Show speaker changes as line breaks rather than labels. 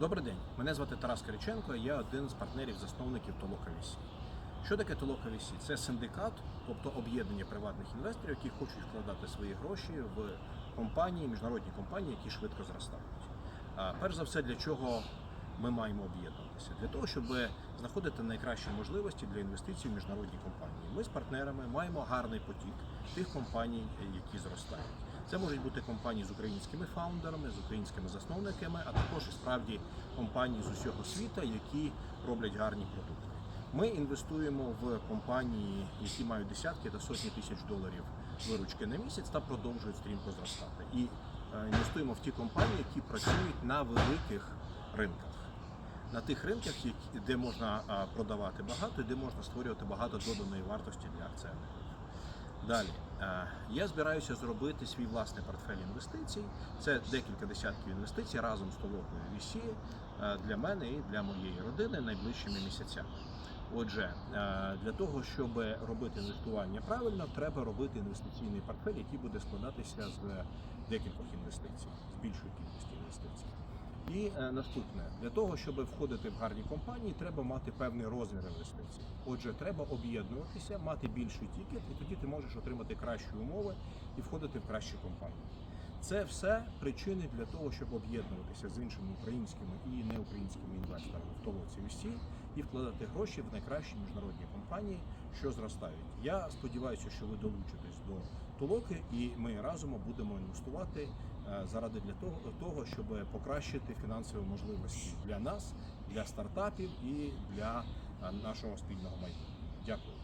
Добрий день, мене звати Тарас Кириченко, я один з партнерів засновників Толока Вісі. Що таке Толока Вісі? Це синдикат, тобто об'єднання приватних інвесторів, які хочуть вкладати свої гроші в компанії, міжнародні компанії, які швидко зростають. Перш за все, для чого ми маємо об'єднуватися? Для того, щоб знаходити найкращі можливості для інвестицій в міжнародні компанії. Ми з партнерами маємо гарний потік тих компаній, які зростають. Це можуть бути компанії з українськими фаундерами, з українськими засновниками, а також і справді компанії з усього світу, які роблять гарні продукти. Ми інвестуємо в компанії, які мають десятки та сотні тисяч доларів виручки на місяць та продовжують стрімко зростати. І е, інвестуємо в ті компанії, які працюють на великих ринках. На тих ринках, де можна продавати багато і де можна створювати багато доданої вартості для акціонерів. Далі я збираюся зробити свій власний портфель інвестицій. Це декілька десятків інвестицій разом з толокою VC для мене і для моєї родини найближчими місяцями. Отже, для того, щоб робити інвестування правильно, треба робити інвестиційний портфель, який буде складатися з декількох інвестицій, з більшої кількості інвестицій. І е, наступне для того, щоб входити в гарні компанії, треба мати певний розмір інвестицій. Отже, треба об'єднуватися, мати більший тікет, і тоді ти можеш отримати кращі умови і входити в кращі компанії. Це все причини для того, щоб об'єднуватися з іншими українськими і неукраїнськими інвесторами в толоці VC і вкладати гроші в найкращі міжнародні компанії, що зростають. Я сподіваюся, що ви долучитесь до толоки, і ми разом будемо інвестувати е, заради для того, того, щоб покращити фінансові можливості для нас, для стартапів і для е, нашого спільного майбутнього. Дякую.